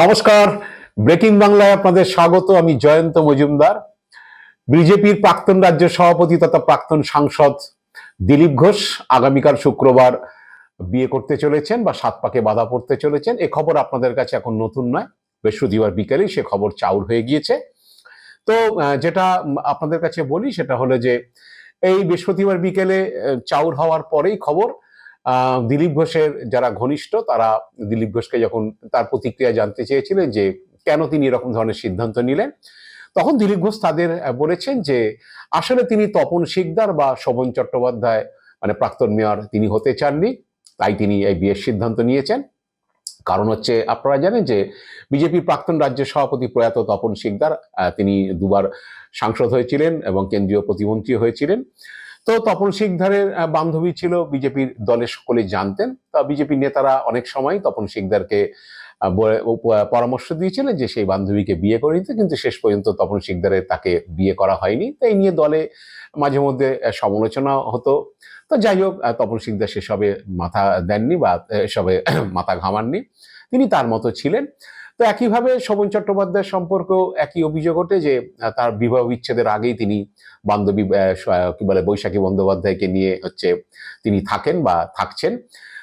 নমস্কার। ব্রেকিং বাংলায় আপনাদের স্বাগত। আমি জয়ন্ত মজুমদার। বিজেপির প্রাক্তন রাজ্য সভাপতি তথা প্রাক্তন সাংসদ দিলীপ ঘোষ আগামীকাল শুক্রবার বিয়ে করতে চলেছেন বা সাত পাকে বাধা পড়তে চলেছেন। এ খবর আপনাদের কাছে এখন নতুন নয়। বৃহস্পতিবার বিকেলেই সে খবর চাউর হয়ে গিয়েছে। তো যেটা আপনাদের কাছে বলি সেটা হলো যে, এই বৃহস্পতিবার বিকেলে চাউর হওয়ার পরেই খবর দিলীপ ঘোষের যারা ঘনিষ্ঠ, তারা দিলীপ ঘোষকে যখন তার প্রতিক্রিয়া জানতে চেয়েছিলেন যে কেন তিনি এরকম ধরনের সিদ্ধান্ত নিলেন, তখন দিলীপ ঘোষ তাদের বলেছেন যে আসলে তিনি তপন শিকদার বা শোভন চট্টোপাধ্যায় মানে প্রাক্তন মেয়র, তিনি হতে চাননি, তাই তিনি এই বিয়ের সিদ্ধান্ত নিয়েছেন। কারণ হচ্ছে, আপনারা জানেন যে বিজেপির প্রাক্তন রাজ্য সভাপতি প্রয়াত তপন শিকদার তিনি দুবার সাংসদ হয়েছিলেন এবং কেন্দ্রীয় প্রতিমন্ত্রী হয়েছিলেন। তো তপন শিকদারের আহ, বান্ধবী ছিল বিজেপির দলের সকলে জানতেন। তা বিজেপির নেতারা অনেক সময় তপন বলে- পরামর্শ দিয়েছিলেন যে সেই বান্ধবীকে বিয়ে করে নিতে কিন্তু শেষ পর্যন্ত তপন শিকদারের তাকে বিয়ে করা হয়নি। তাই নিয়ে দলে মাঝে মধ্যে সমালোচনা হতো। তো যাই হোক তপন শিকদার সেসবে মাথা দেননি বা এসবে মাথা ঘামাননি। তিনি তার মতো ছিলেন। তো একইভাবে শোভন চট্টোপাধ্যায়ের সম্পর্কেও একই অভিযোগ ওঠে যে তার বিবাহ বিচ্ছেদের আগেই তিনি বান্ধবী কি বলে, বৈশাখী বন্দ্যোপাধ্যায়কে নিয়ে হচ্ছে তিনি থাকেন বা থাকছেন।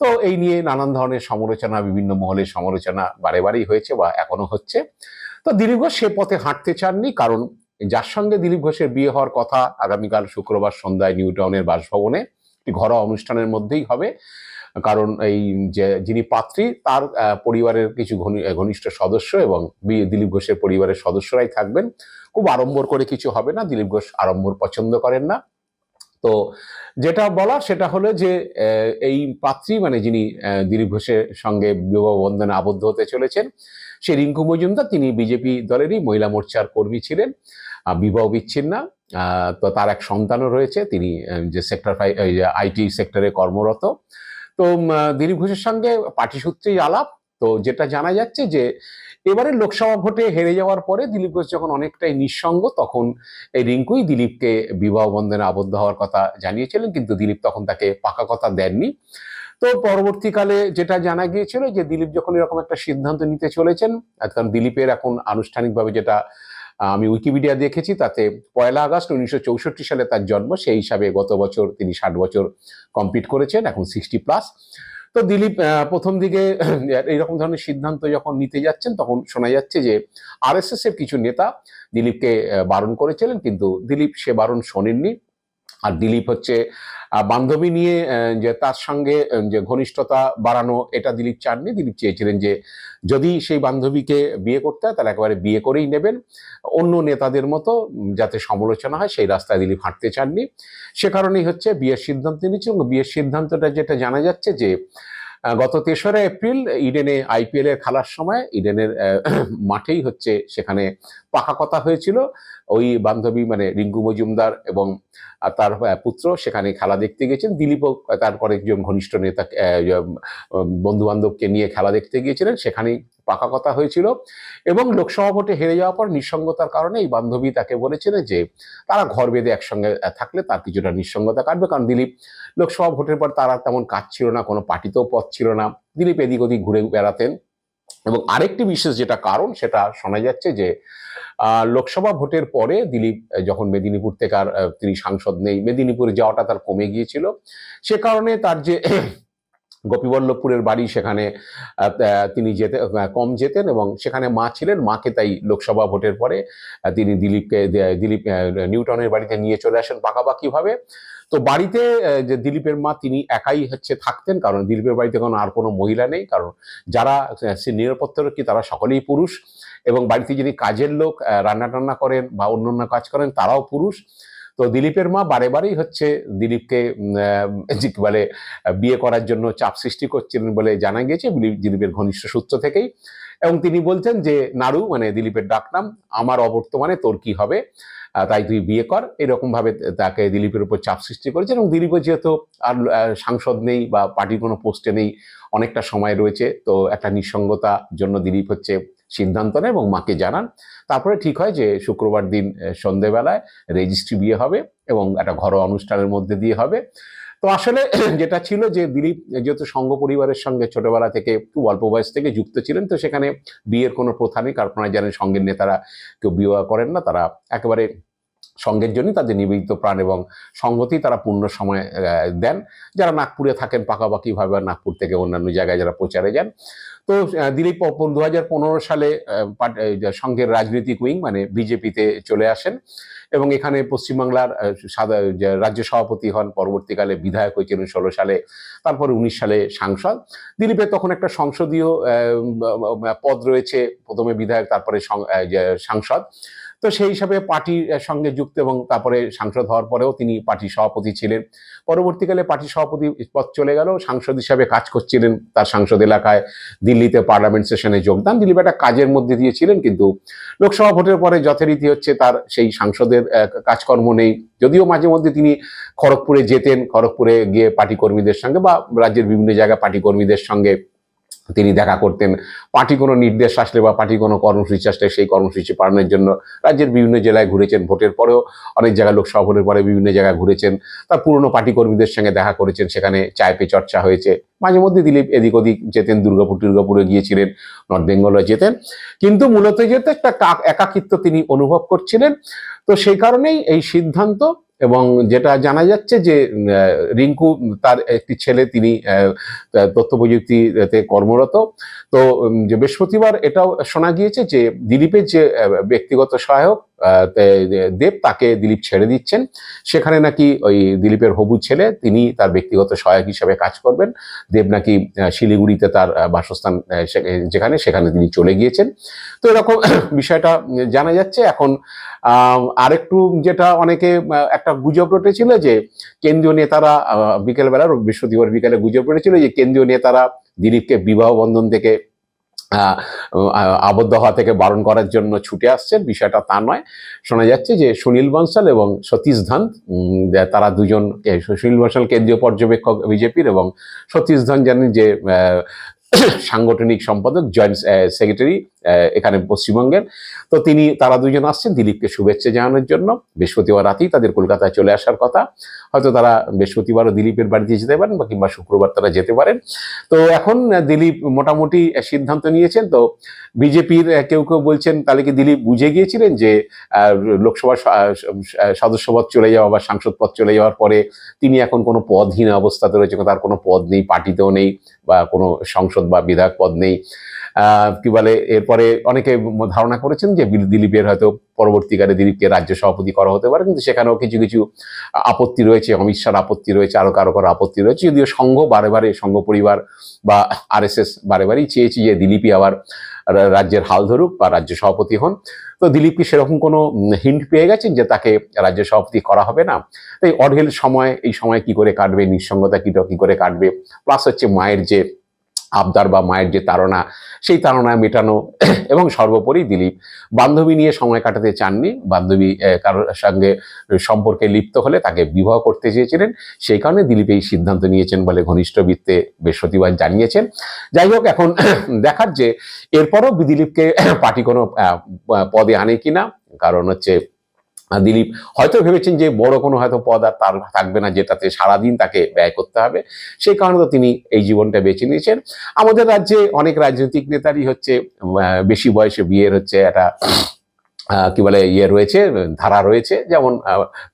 তো এই নিয়ে নানান ধরনের সমালোচনা, বিভিন্ন মহলের সমালোচনা বারে বারেই হয়েছে বা এখনও হচ্ছে। তো দিলীপ ঘোষ সে পথে হাঁটতে চাননি কারণ যার সঙ্গে দিলীপ ঘোষের বিয়ে হওয়ার কথা আগামীকাল শুক্রবার সন্ধ্যায় নিউ টাউনের বাসভবনে। একটি ঘরোয়া অনুষ্ঠানের মধ্যেই হবে। কারণ এই যে যিনি পাত্রী, তার পরিবারের কিছু ঘনি- ঘনিষ্ঠ সদস্য এবং দিলীপ ঘোষের পরিবারের সদস্যরাই থাকবেন। খুব আড়ম্বর করে কিছু হবে না, দিলীপ ঘোষ আড়ম্বর পছন্দ করেন না। তো যেটা বলা, সেটা হলো যে এই পাত্রী মানে যিনি দিলীপ ঘোষের সঙ্গে বিবাহ বন্ধনে আবদ্ধ হতে চলেছেন সে রিঙ্কু মজুমদার, তিনি বিজেপি দলেরই মহিলা মোর্চার কর্মী ছিলেন। বিবাহ বিচ্ছিন্না তো তার এক সন্তানও রয়েছে, তিনি যে সেক্টর ফাইভ আইটি সেক্টরে কর্মরত। তো দিলীপ ঘোষের সঙ্গে পার্টি সূত্রেই আলাপ। তো যেটা জানা যাচ্ছে যে, এবারে লোকসভা ভোটে হেরে যাওয়ার পরে দিলীপ ঘোষ যখন অনেকটাই নিঃসঙ্গ, তখন এই রিঙ্কুই দিলীপকে বিবাহ বন্ধনে আবদ্ধ হওয়ার কথা জানিয়েছিলেন, কিন্তু দিলীপ তখন তাকে পাকা কথা দেননি। তো পরবর্তীকালে যেটা জানা গিয়েছিল যে, দিলীপ যখন এরকম একটা সিদ্ধান্ত নিতে চলেছেন কারণ দিলীপের এখন আনুষ্ঠানিকভাবে যেটা আমি উইকিপিডিয়া দেখেছি, তাতে পয়লা আগস্ট উনিশশো চৌষট্টি সালে তার জন্ম, সেই হিসাবে গত বছর তিনি ষাট বছর কমপ্লিট করেছেন, এখন সিক্সটি প্লাস তো দিলীপ প্রথম দিকে এইরকম ধরনের সিদ্ধান্ত যখন নিতে যাচ্ছেন, তখন শোনা যাচ্ছে যে আরএসএস এর কিছু নেতা দিলীপকে বারণ করেছিলেন, কিন্তু দিলীপ সে বারণ শোনেননি। আর দিলীপ হচ্ছে বান্ধবী নিয়ে যে তার সঙ্গে যে ঘনিষ্ঠতা বাড়ানো, এটা দিলীপ চাননি। দিলীপ চেয়েছিলেন যে যদি সেই বান্ধবীকে বিয়ে করতে হয়, তাহলে একেবারে বিয়ে করেই নেবেন। অন্য নেতাদের মতো যাতে সমালোচনা হয়, সেই রাস্তায় দিলীপ হাঁটতে চাননি। সে কারণেই হচ্ছে বিয়ের সিদ্ধান্ত নিচ্ছে এবং বিয়ের সিদ্ধান্তটা যেটা জানা যাচ্ছে যে গত তেসরা এপ্রিল ইডেনে আইপিএল এর খেলার সময় ইডেনের মাঠেই হচ্ছে সেখানে পাকা কথা হয়েছিল। ওই বান্ধবী মানে রিঙ্কু মজুমদার এবং তার পুত্র সেখানে খেলা দেখতে গেছেন। দিলীপও তারপর একজন ঘনিষ্ঠ নেতা বন্ধু বান্ধবকে নিয়ে খেলা দেখতে গিয়েছিলেন। সেখানেই পাকা কথা হয়েছিল এবং লোকসভা ভোটে হেরে যাওয়ার পর নিঃসঙ্গতার কারণে এই বান্ধবী তাকে বলেছিলেন যে তারা ঘর বেঁধে একসঙ্গে থাকলে তার কিছুটা নিঃসঙ্গতা কাটবে। কারণ দিলীপ লোকসভা ভোটের পর তারা তেমন কাজ ছিল না, কোনো পার্টিতেও পথ ছিল না। দিলীপ এদিক ওদিক ঘুরে বেড়াতেন এবং আরেকটি বিশেষ যেটা কারণ সেটা শোনা যাচ্ছে যে লোকসভা ভোটের পরে দিলীপ যখন মেদিনীপুর থেকে আর তিনি সাংসদ নেই, মেদিনীপুরে যাওয়াটা তার কমে গিয়েছিল। সে কারণে তার যে গোপীবল্লভপুরের বাড়ি সেখানে তিনি যেতে কম যেতেন এবং সেখানে মা ছিলেন, মাকে তাই লোকসভা ভোটের পরে তিনি দিলীপকে দিলীপ নিউটনের বাড়িতে নিয়ে চলে আসেন পাকাপাকিভাবে। তো বাড়িতে যে দিলীপের মা, তিনি একাই হচ্ছে থাকতেন, কারণ দিলীপের বাড়িতে কোনো আর কোনো মহিলা নেই, কারণ যারা নিরাপত্তারক্ষী, তারা সকলেই পুরুষ এবং বাড়িতে যদি কাজের লোক রান্না টান্না করেন বা অন্য কাজ করেন, তারাও পুরুষ। তো দিলীপের মা বারে বারেই হচ্ছে দিলীপকে বলে, বিয়ে করার জন্য চাপ সৃষ্টি করছিলেন বলে জানা গিয়েছে। দিলীপের ঘনিষ্ঠ সূত্র থেকেই। এবং তিনি বলছেন যে নাড়ু মানে দিলীপের ডাকনাম, আমার অবর্তমানে তোর কি হবে? তাই তুই বিয়ে কর। এরকমভাবে তাকে দিলীপের উপর চাপ সৃষ্টি করেছেন। এবং দিলীপও যেহেতু আর সাংসদ নেই বা পার্টির কোনো পোস্টে নেই, অনেকটা সময় রয়েছে, তো একটা নিঃসঙ্গতার জন্য দিলীপ হচ্ছে সিদ্ধান্ত নেয় এবং মাকে জানান। তারপরে ঠিক হয় যে শুক্রবার দিন সন্ধেবেলায় রেজিস্ট্রি বিয়ে হবে এবং একটা ঘরোয়া অনুষ্ঠানের মধ্যে দিয়ে হবে। তো আসলে যেটা ছিল যে দিলীপ যেহেতু সংঘ পরিবারের সঙ্গে ছোটবেলা থেকে খুব অল্প বয়স থেকে যুক্ত ছিলেন, তো সেখানে বিয়ের কোনো প্রথা নেই। কারণ জানেন সঙ্গের নেতারা কেউ বিবাহ করেন না, তারা একেবারে সঙ্গের জন্য তাদের নিবেদিত প্রাণ এবং সঙ্গতেই তারা পূর্ণ সময় দেন। যারা নাগপুরে থাকেন পাকাপাকিভাবে নাগপুর থেকে অন্যান্য জায়গায় যারা প্রচারে যান। তো দিলীপ দু হাজার পনেরো সালে এই রাজনৈতিক উইং মানে বিজেপিতে চলে আসেন এবং এখানে পশ্চিমবাংলার সাদা রাজ্য সভাপতি হন, পরবর্তীকালে বিধায়ক হয়েছিলেন ষোলো সালে, তারপরে উনিশ সালে সাংসদ। দিলীপের তখন একটা সংসদীয় পদ রয়েছে, প্রথমে বিধায়ক, তারপরে সাংসদ। তো সেই হিসাবে পার্টির সঙ্গে যুক্ত এবং তারপরে সাংসদ হওয়ার পরেও তিনি পার্টির সভাপতি ছিলেন। পরবর্তীকালে পার্টির সভাপতি পদ চলে গেল, সাংসদ হিসাবে কাজ করছিলেন তার সাংসদ এলাকায়, দিল্লিতে পার্লামেন্ট সেশনে যোগদান। দিলীপ একটা কাজের মধ্যে দিয়ে ছিলেন কিন্তু লোকসভা ভোটের পরে যথারীতি হচ্ছে তার সেই সাংসদের কাজকর্ম নেই। যদিও মাঝে মধ্যে তিনি খড়গপুরে যেতেন, খড়গপুরে গিয়ে পার্টি কর্মীদের সঙ্গে বা রাজ্যের বিভিন্ন জায়গায় পার্টি কর্মীদের সঙ্গে তিনি দেখা করতেন। পার্টি কোনো নির্দেশ আসলে বা পার্টি কোনো কর্মসূচি আসলে সেই কর্মসূচি পালনের জন্য রাজ্যের বিভিন্ন জেলায় ঘুরেছেন। ভোটের পরেও অনেক জায়গায় লোকসভা ভোটের পরে বিভিন্ন জায়গায় ঘুরেছেন। তার পুরনো পার্টি কর্মীদের সঙ্গে দেখা করেছেন। সেখানে চায় পে চর্চা হয়েছে। মাঝে মধ্যে দিলীপ এদিক ওদিক যেতেন, দুর্গাপুর দুর্গাপুরে গিয়েছিলেন, নর্থ বেঙ্গলে যেতেন। কিন্তু মূলত যেহেতু একটা একাকিত্ব তিনি অনুভব করছিলেন, তো সেই কারণেই এই সিদ্ধান্ত এবং যেটা জানা যাচ্ছে যে রিঙ্কু তার একটি ছেলে, তিনি তথ্য প্রযুক্তিতে কর্মরত। তো বৃহস্পতিবার এটাও শোনা গিয়েছে যে, দিলীপের যে ব্যক্তিগত সহায়ক দেব তাকে দিলীপ ছেড়ে দিচ্ছেন। সেখানে নাকি ওই দিলীপের হবু ছেলে, তিনি তার ব্যক্তিগত সহায়ক হিসাবে কাজ করবেন। দেব নাকি শিলিগুড়িতে তার বাসস্থান যেখানে, সেখানে তিনি চলে গিয়েছেন। তো এরকম বিষয়টা জানা যাচ্ছে। এখন আরেকটু যেটা অনেকে একটা গুজব রটেছিল যে, কেন্দ্রীয় নেতারা বিকেলবেলা, বৃহস্পতিবার বিকেলে গুজব রটেছিল যে, কেন্দ্রীয় নেতারা দিলীপকে বিবাহ বন্ধন থেকে আবদ্ধ হওয়া থেকে বারণ করার জন্য ছুটে আসছেন। বিষয়টা তা নয়। শোনা যাচ্ছে যে সুনীল বনসাল এবং সতীশ ধান তারা দুজন সুনীল বনসাল কেন্দ্রীয় পর্যবেক্ষক বিজেপির এবং সতীশ ধান জানেন যে সাংগঠনিক সম্পাদক, জয়েন্ট সেক্রেটারি এখানে পশ্চিমবঙ্গের। তো তিনি তারা দুজন আসছেন দিলীপকে শুভেচ্ছা জানানোর জন্য। বৃহস্পতিবার রাতেই তাদের কলকাতায় চলে আসার কথা। হয়তো তারা বৃহস্পতিবারও দিলীপের বাড়িতে যেতে পারেন বা কিংবা শুক্রবার তারা যেতে পারেন। তো এখন দিলীপ মোটামুটি সিদ্ধান্ত নিয়েছেন। তো বিজেপির কেউ কেউ বলছেন তাহলে কি দিলীপ বুঝে গিয়েছিলেন যে আহ, লোকসভার স- সদস্য পদ চলে যাওয়া বা সাংসদ পদ চলে যাওয়ার পরে তিনি এখন কোনো পদহীন অবস্থাতে রয়েছে তার কোনো পদ নেই পার্টিতেও নেই বা কোনো সংসদ বা বিধায়ক পদ নেই। কি বলে, এরপরে অনেকে ধারণা করেছেন যে দিলীপের হয়তো পরবর্তীকালে দিলীপকে রাজ্য সভাপতি করা হতে পারে, কিন্তু সেখানেও কিছু কিছু আপত্তি রয়েছে, অমিত শাহর আপত্তি রয়েছে, আরও কারও কারও আপত্তি রয়েছে, যদিও সংঘ বারে বারে, সংঘ পরিবার বা আর এস এস বারে বারেই চেয়েছি যে দিলীপই আবার রাজ্যের হাল ধরুক বা রাজ্য সভাপতি হন। তো দিলীপ কি সেরকম কোনো হিন্ট পেয়ে গেছেন যে তাকে রাজ্য সভাপতি করা হবে না? তাই অঢেল সময়, এই সময় কি করে কাটবে, নিঃসঙ্গতা কি করে কাটবে? প্লাস হচ্ছে মায়ের যে আবদার বা মায়ের যে তাড়না, সেই তাড়না মেটানো এবং সর্বোপরি দিলীপ। বান্ধবী নিয়ে সময় কাটাতে চাননি। বান্ধবী কারোর সঙ্গে সম্পর্কে লিপ্ত হলে তাকে বিবাহ করতে চেয়েছিলেন। সেই কারণে দিলীপ এই সিদ্ধান্ত নিয়েছেন বলে ঘনিষ্ঠ বৃত্তে বৃহস্পতিবার জানিয়েছেন। যাই হোক, এখন দেখার যে, এরপরও দিলীপকে পার্টি কোনো পদে আনে কিনা, কারণ হচ্ছে দিলীপ, হয়তো ভেবেছেন যে বড় কোনো হয়তো পদ আর তার থাকবে না, যেটাতে সারাদিন তাকে ব্যয় করতে হবে। সেই কারণে তো তিনি এই জীবনটা বেছে নিয়েছেন। আমাদের রাজ্যে অনেক রাজনৈতিক নেতারই হচ্ছে বেশি বয়সে বিয়ের হচ্ছে একটা কি বলে ইয়ে রয়েছে, ধারা রয়েছে। যেমন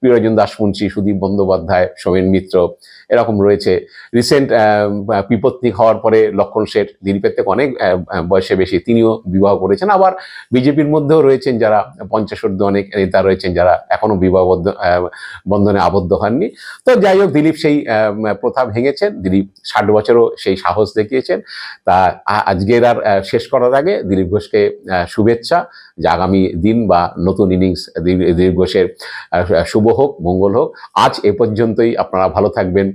প্রিয়জন দাস মুন্সী সুদীপ বন্দ্যোপাধ্যায়, সোমেন মিত্র এরকম রয়েছে। রিসেন্ট বিপত্নিক হওয়ার পরে লক্ষণ শেঠ দিলীপের থেকে অনেক বয়সে বেশি তিনিও বিবাহ করেছেন। আবার বিজেপির মধ্যেও রয়েছেন যারা পঞ্চাশোর্ধ অনেক নেতা রয়েছেন যারা এখনও বিবাহবদ্ধ বন্ধনে আবদ্ধ হননি। তো যাই হোক, দিলীপ সেই প্রথা ভেঙেছেন। দিলীপ ষাট বছরও সেই সাহস দেখিয়েছেন। তা আজকের আর শেষ করার আগে দিলীপ ঘোষকে শুভেচ্ছা যে আগামী দিন বা নতুন ইনিংস দিলীপ ঘোষের শুভ হোক, মঙ্গল হোক। আজ এ পর্যন্তই। আপনারা ভালো থাকবেন।